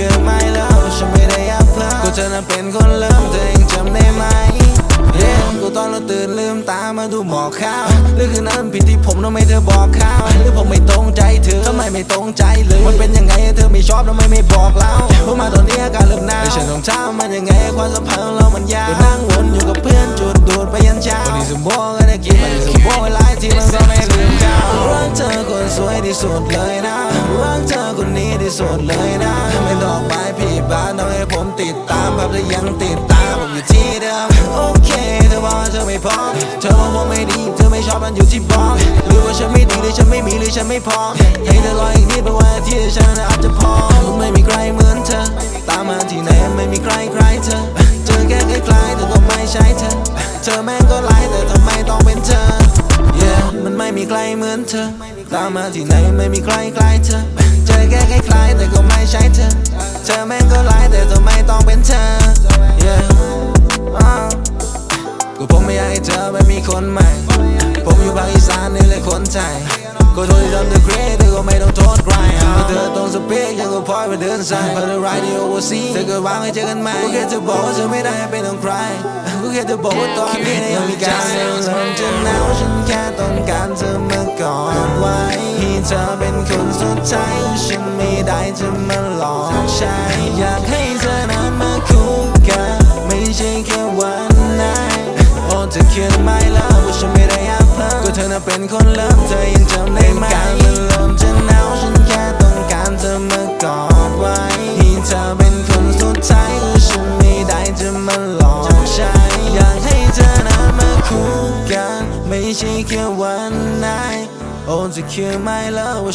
อ้เธอคือไม่เลิฟฉันไม่ได้อยากเพลิก็เธอนั้นเป็นคนเริ่มเธอยังจำได้ไหม Yeah กูตอนเราตื่นลืมตามาดูหมอกขาวหรือคือนั้นผิดที่ผมทำไมเธอบอกข่าวหรือผมไม่ตรงใจเธอทำไมไม่ตรงใจเลยมันเป็นยังไงเธอไม่ชอบทำไมไม่บอกเราเพราะมาตอนนี้อาการเริ่มหนาวฉันต้องถามมันยังไงความสัมพันธ์ของเรามันยาวก็นั่ง เช้าวันนี้สมบูรณ์ก็ได้กินวันนี้สมบูรณ์หลายที่มันก็ไม่ลืมเจ้ารักเธอคนสวยที่สุดเลยนะรักเธอคนนี้ที่สุดเลยนะ ไม่ดอกไม้พี่บ้านต้องให้ผมติดตามภาพแล้วยังติดตามผมอยู่ที่เดิมโอเคเธอบอกว่าเธอไม่พอเธอบอกว่าไม่ดีเธ ชอบมันอยู่ที่บ้อกหรือว่าฉันไม่ดีหรือฉันไม่มีหรือฉันไม่พอให้เธอรออีกนิดเพราะว่าที่ฉันอาจจะพอไม่มีใครเหมือนเธอ ตามมาที่ไหนไม่มีใครใครเธอ เจอแค่คล้ายๆแต่ก็ไม่ใช่เธอ เธอแม่งก็ไล่แต่ทำไมต้องเป็นเธอ Yeah มันไม่มีใครเหมือนเธอ ตามมาที่ไหนไม่มีใครใคล้เธอ เจอแค่คล้ายๆแต่ก็ไม่ใช่เธอ เธอแม่งก็ไล่แต่ทำไมต้องเป็นเธอ Yeah ก็ผมไม่อยากให้เธอไม่มีคนใหม่ อยู่ภาคอีสานนี่เลยคนไทยก็โทษที่ทำเธอเครียดแต่ก็ไม่ต้องโทษใครเธอต้องสเปกยังก็พอยไปเดินสายพอเธอไรดีโอเวอร์ซีเธอก็วางให้เจอกันใหม่ก็แค่จะบอกว่าเธอไม่ได้เป็นของใครก็แค่จะบอกว่าตอนนี้ยังมีการเริ่มจะหนาวฉันแค่ต้องการเธอมากอดไว้ให้เธอเป็นคนสุดท้ายฉันไม่ได้จะมาหลอกใช้อยากให้ เธอคือไม่ลิฟว่าฉันไม่ได้อยากเพิ่มก็เธอน่ะเป็นคนเริ่มเธอยังจำได้ไหมการมันเริ่มจะหนาวฉันแค่ต้องการเธอมากอดไว้ให้เธอเป็นคนสุดท้ายก็ฉันไม่ได้จะมาหลอกใช้อยากให้เธอนั้นมาคู่กัน ไม่ใช่แค่วันไหนโอ้เธอคือไม่เลิฟว่า